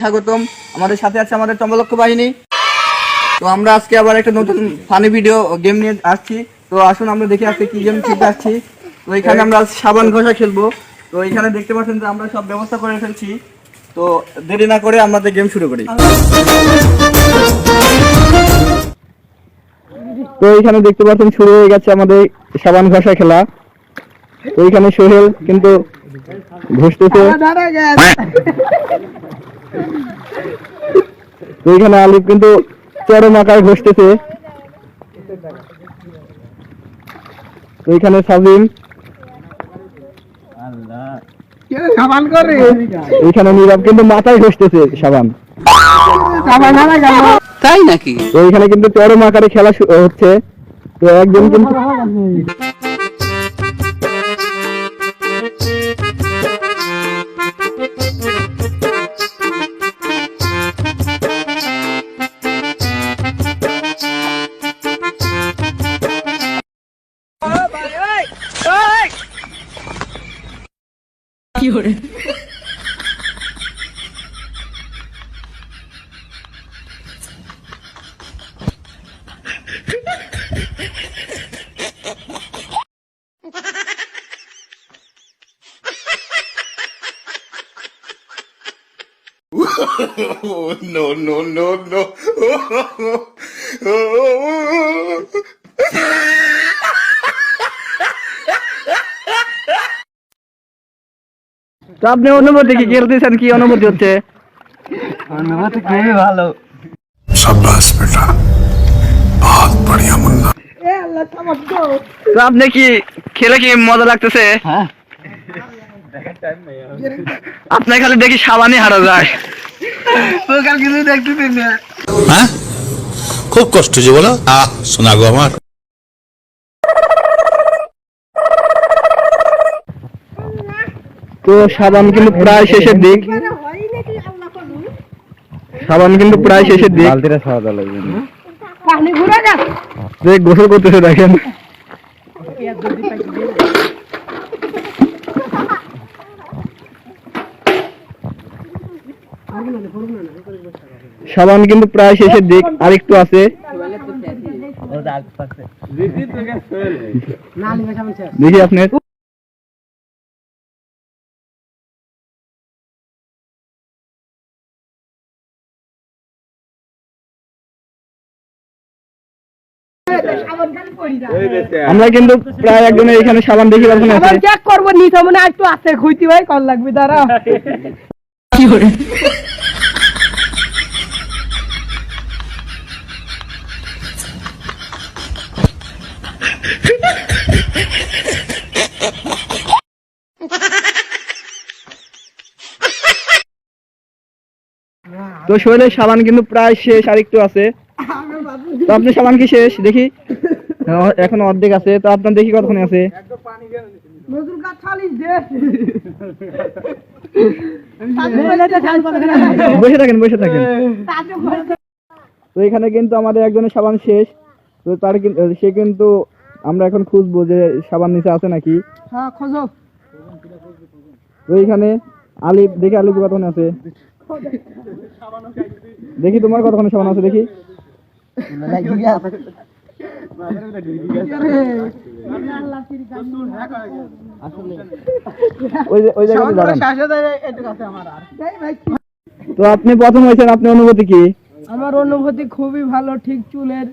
স্বাগতম। আমাদের সাথে আছে আমাদের চম্বলক্ষ বাহিনী। তো আমরা আজকে আবার একটা নতুন ফানি ভিডিও গেম নিয়ে আসছি। তো আসুন আমরা দেখে আজকে কি গেম খেলতে আসছি। তো এখানে আমরা সাবান ঘষা খেলব। তো এখানে দেখতে পাচ্ছেন যে আমরা সব ব্যবস্থা করে ফেলছি। তো দেরি না করে আমাদের গেম শুরু করি। তো এখানে দেখতে পাচ্ছেন শুরু হয়ে গেছে আমাদের সাবান ঘষা খেলা। তো এখানে সোহেল কিন্তু ঘষতেছে। এখানে আলিফ কিন্তু চরম আকারে ঘষতেছে। তো এখানে সাবিম এখানে নীরব কিন্তু মাথায় ঘষতেছে সাবান। তাই নাকি? তো এখানে কিন্তু চরম আকারে খেলা হচ্ছে। তো একজন কিন্তু Oh, no, no, no, no. তো আপনি অনুমতি কি খেলতেছেন কি অনুমতি হচ্ছে? খুবই ভালো। সাব্বাস বেটা। বহুত বড়িয়া মুন্না তো। আপনি কি খেলে কি মজা লাগতেছে? আপনার খালি দেখি সাবানি হারা যায়। কিছু হ্যাঁ? খুব কষ্ট যে বলো আহ শোনা গো আমার। তো সাবান কিন্তু প্রায় শেষের দিক। সাবান কিন্তু প্রায় শেষের দিক। বালতিটা সাদা লাগবে পানি ঘুরে গেছে যে গোসল করতেছে দেখেন। সাবান কিন্তু প্রায় শেষের দিক। আরেকটু আছে। দেখি আপনার। আমরা কিন্তু প্রায় একজনের এখানে সাবান দেখি চেক করব নিতে মনে একটু আছে খুঁজতে ভাই কল লাগবে দাঁড়া তো শৈলের সাবান কিন্তু প্রায় শেষ আরেকটু আছে। তো আপনার সাবান কি শেষ? দেখি। এখন অর্ধেক আছে। তো আপনার দেখি কতক্ষণ আছে? বসে থাকেন বসে থাকেন। তো এখানে কিন্তু আমাদের একজনের সাবান শেষ। তো তার সে কিন্তু আমরা এখন খুঁজবো যে সাবান নিচে আছে নাকি। হ্যাঁ খোঁজো। তো এখানে আলিফ দেখি আলিফ কতক্ষণ আছে। দেখি তোমার কতক্ষণ সাবান আছে দেখি। তো আপনি প্রথম হয়েছেন আপনি অনুভূতি কি? আমার অনুভূতি খুবই ভালো ঠিক চুলের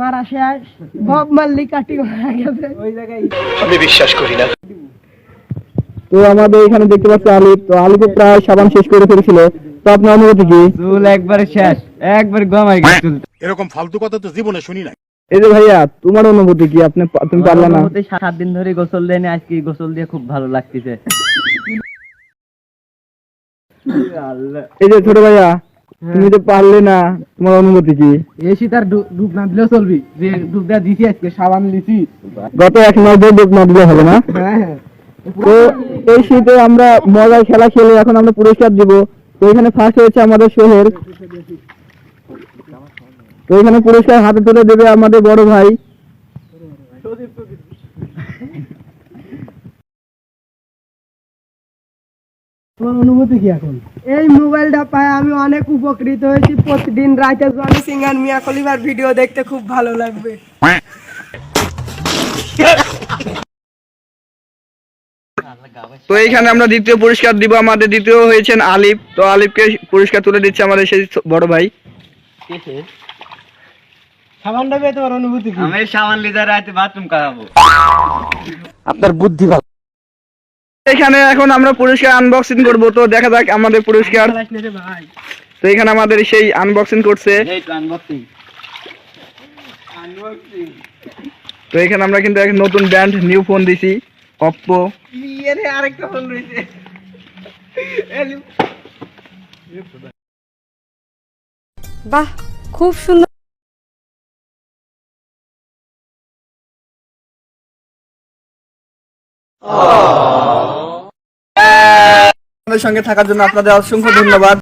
মারা শেষ। বব মাল্লি কাটি মারা গেছে। তো আমাদের এখানে দেখতে পাচ্ছি আলিফ। তো আলিফ প্রায় সাবান শেষ করে ফেলেছিল। তো আপনার অনুভূতি কি? চুল একবারে শেষ একবার গমাই গেছে চুল এরকম ফালতু কথা তো জীবনে শুনি নাই। এই যে ভাইয়া তোমার অনুভূতি কি? আপনি তুমি পারলে না? সাত দিন ধরে গোসল দেয়নি আজকে গোসল দিয়ে খুব ভালো লাগতেছে। এই যে ছোট ভাইয়া তুমি তো পারলে না তোমার অনুভূতি কি? এসি তার ডুব না দিলেও চলবি। যে ডুব দেওয়া দিছি আজকে সাবান দিছি। গত এক মাস ধরে ডুব না দিলে হবে না? তো এই শীতে আমরা মজার খেলা খেলে এখন আমরা পুরস্কার দিব। তো এখানে ফার্স্ট হয়েছে আমাদের সোহেল। তো এখানে পুরস্কার হাতে তুলে দেবে আমাদের বড় ভাই। তোমার অনুভূতি কি এখন? এই মোবাইলটা পায় আমি অনেক উপকৃত হয়েছি। প্রতিদিন রাতে জনি সিং আর মিয়া খলিফার ভিডিও দেখতে খুব ভালো লাগবে। তো এইখানে আমরা দ্বিতীয় পুরস্কার দিব আমাদের দ্বিতীয় হয়েছেন আলিফ। তো আলিফকে পুরস্কার তুলে দিচ্ছে আমাদের সেই বড় ভাই। সাবানটা পেয়ে তোমার অনুভূতি কি? আমি সামান লিদার রাতে বাথরুম করাবো এখানে এখন আমরা পুরস্কার আনবক্সিং করব তো দেখা যাক আমাদের পুরস্কার। তো এখানে আমাদের সেই আনবক্সিং করছে। তো তো এখানে আমরা কিন্তু এক নতুন ব্র্যান্ড নিউ ফোন দিছি। অপ্পো আরেকটা ফোন রয়েছে। বাহ খুব সুন্দর। আমাদের সঙ্গে থাকার জন্য আপনাদের অসংখ্য ধন্যবাদ।